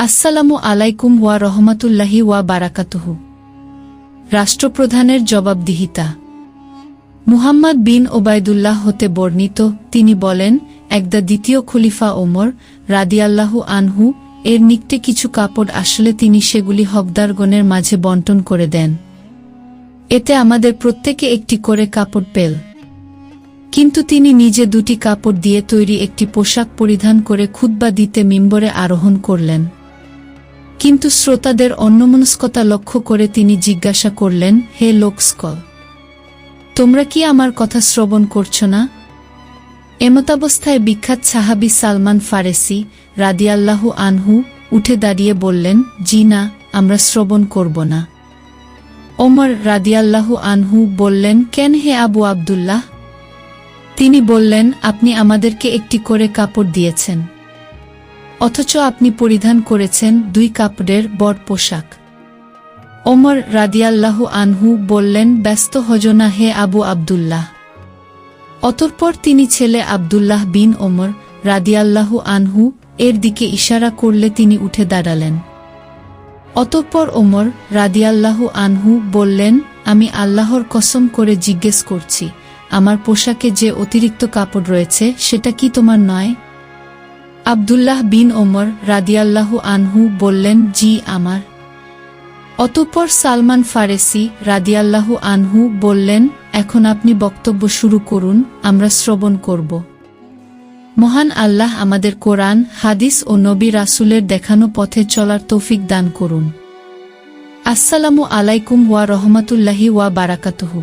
আসসালামু আলাইকুম ওয়া রহমাতুল্লাহি ওয়া বারাকাতুহু। রাষ্ট্রপ্রধানের জবাবদিহিতা। মুহাম্মদ বিন ওবায়দুল্লাহ হতে বর্ণিত তিনি বলেন, একদা দ্বিতীয় খলিফা ওমর রাদিয়াল্লাহু আনহু, এর নিকটে কিছু কাপড় আসলে তিনি সেগুলি হকদারগণের মাঝে বন্টন করে দেন। এতে আমাদের প্রত্যেকে একটি করে কাপড় পেল। কিন্তু তিনি নিজে দুটি কাপড় দিয়ে তৈরি একটি পোশাক পরিধান করে খুতবা দিতে মিম্বরে আরোহণ করলেন। কিন্তু শ্রোতাদের অন্যমনস্কতা লক্ষ্য করে তিনি জিজ্ঞাসা করলেন, হে লোকস্কল, তোমরা কি আমার কথা শ্রবণ করছ না? এমতাবস্থায় বিখ্যাত সাহাবি সালমান ফারেসি রাদিয়াল্লাহু আনহু উঠে দাঁড়িয়ে বললেন, জি না, আমরা শ্রবণ করব না। ওমর রাদিয়াল্লাহু আনহু বললেন, কেন হে আবু আবদুল্লাহ? তিনি বললেন, আপনি আমাদেরকে একটি করে কাপড় দিয়েছেন। অথচ আপনি পরিধান করেছেন দুই কাপড়ের বড় পোশাক। ওমর রাদিয়াল্লাহু আনহু বললেন, ব্যস্ত হজনা হে আবু আবদুল্লাহ। অতঃপর তিনি ছেলে আবদুল্লাহ বিন ওমর রাদিয়াল্লাহু আনহু এর দিকে ইশারা করলে তিনি উঠে দাঁড়ালেন। অতঃপর ওমর রাদিয়াল্লাহু আনহু বললেন, আমি আল্লাহর কসম করে জিজ্ঞেস করছি, আমার পোশাকে যে অতিরিক্ত কাপড় রয়েছে সেটা কি তোমার নয়? আবদুল্লাহ বিন ওমর রাদিয়াল্লাহু আনহু বললেন, জি আমার। অতঃপর সালমান ফারেসি রাদিয়াল্লাহু আনহু বললেন, এখন আপনি বক্তব্য শুরু করুন, আমরা শ্রবণ করব। মহান আল্লাহ আমাদের কোরআন, হাদিস ও নবী রাসুলের দেখানো পথে চলার তৌফিক দান করুন। আসসালামু আলাইকুম ওয়া রহমাতুল্লাহি ওয়া বারাকাতুহু।